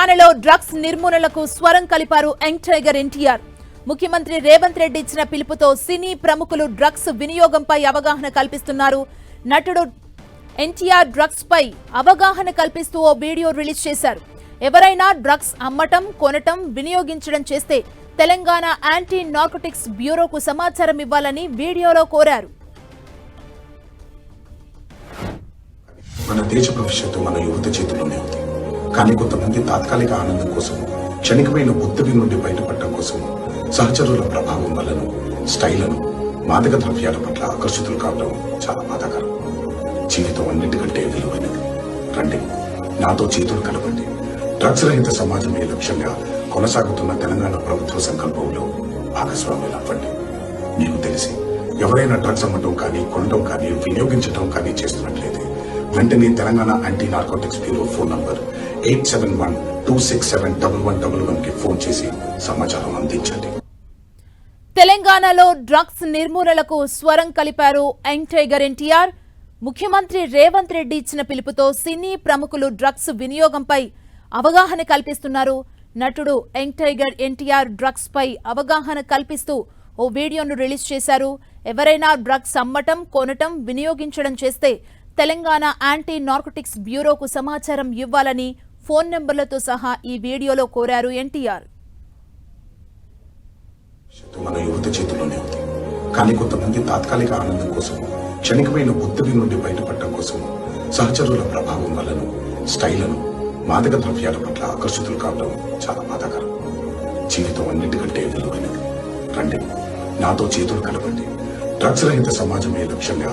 తెలంగాణలో డ్రగ్స్ నిర్మూలనకు స్వరం కలిపారు యంగ్ టైగర్ ఎన్టీఆర్. ముఖ్యమంత్రి రేవంత్ రెడ్డి ఇచ్చిన పిలుపుతో సినీ ప్రముఖులు డ్రగ్స్ వినియోగంపై అవగాహన కల్పిస్తున్నారు. నటుడు ఎన్టీఆర్ డ్రగ్స్ పై అవగాహన కల్పిస్తూ ఓ వీడియో రిలీజ్ చేశారు. ఎవరైనా డ్రగ్స్ అమ్మటం కొనటం వినియోగించడం చేస్తే తెలంగాణ యాంటీ నార్కోటిక్స్ బ్యూరోకు సమాచారం ఇవ్వాలని వీడియోలో కోరారు. మన దేశ భవిష్యత్తు మన యువత చేతుల్లోనే ఉంది. కానీ కొంతమంది తాత్కాలిక ఆనందం కోసం క్షణికమైన ఒత్తిడి నుండి బయటపడటం కోసం సహచరుల ప్రభావం వలన స్టైలను మాదక ద్రవ్యాల పట్ల ఆకర్షితులు కావడం చాలా బాధాకరం. జీవితం అన్నిటికంటే విలువైనది. రండి నాతో చేతులు కలపండి. డ్రగ్స్ రహిత సమాజమే లక్ష్యంగా కొనసాగుతున్న తెలంగాణ ప్రభుత్వ సంకల్పంలో భాగస్వామ్యం అవ్వండి. మీకు తెలిసి ఎవరైనా డ్రగ్స్ అమ్మటం కానీ కొనడం కానీ వినియోగించడం కానీ చేస్తున్నట్లయితే వెంటనే Telangana anti narcotics bureau phone number eight seven one two six seven double one double వన్కి ఫోన్ చేసి సమాచారం అందించండి. తెలంగాణలో డ్రగ్స్ నిర్మూలనకు స్వరం కలిపారు యంగ్ టైగర్ ఎన్టీఆర్. ముఖ్యమంత్రి రేవంత్ రెడ్డి ఇచ్చిన పిలుపుతో సినీ ప్రముఖులు డ్రగ్స్ వినియోగంపై అవగాహన కల్పిస్తున్నారు. నటుడు యంగ్ టైగర్ ఎన్టీఆర్ డ్రగ్స్ పై అవగాహన కల్పిస్తూ ఓ వీడియోను రిలీజ్ చేశారు. ఎవరైనా డ్రగ్స్ అమ్మటం కొనటం వినియోగించడం చేస్తే తెలంగాణ యాంటీ నార్కోటిక్స్ బ్యూరోకు సమాచారం ఇవ్వాలని ఫోన్ నెంబర్లతో సహా ఈ వీడియోలో కోరారు ఎన్టీఆర్. మన యువత చేతిలోనే ఉంది. కానీ కొంతమంది తాత్కాలిక ఆనందం కోసం క్షణికమైన ఒత్తిడి నుండి బయటపడటం కోసం సహచరుల ప్రభావం వలన స్టైలను మాదక ద్రవ్యాల పట్ల ఆకర్షితులు కావడం చాలా బాధాకరం. జీవితం అన్నిటికంటే విలువైనది రండి నాతో చేతులు కలపండి. డ్రగ్స్ రహిత సమాజమే లక్ష్యంగా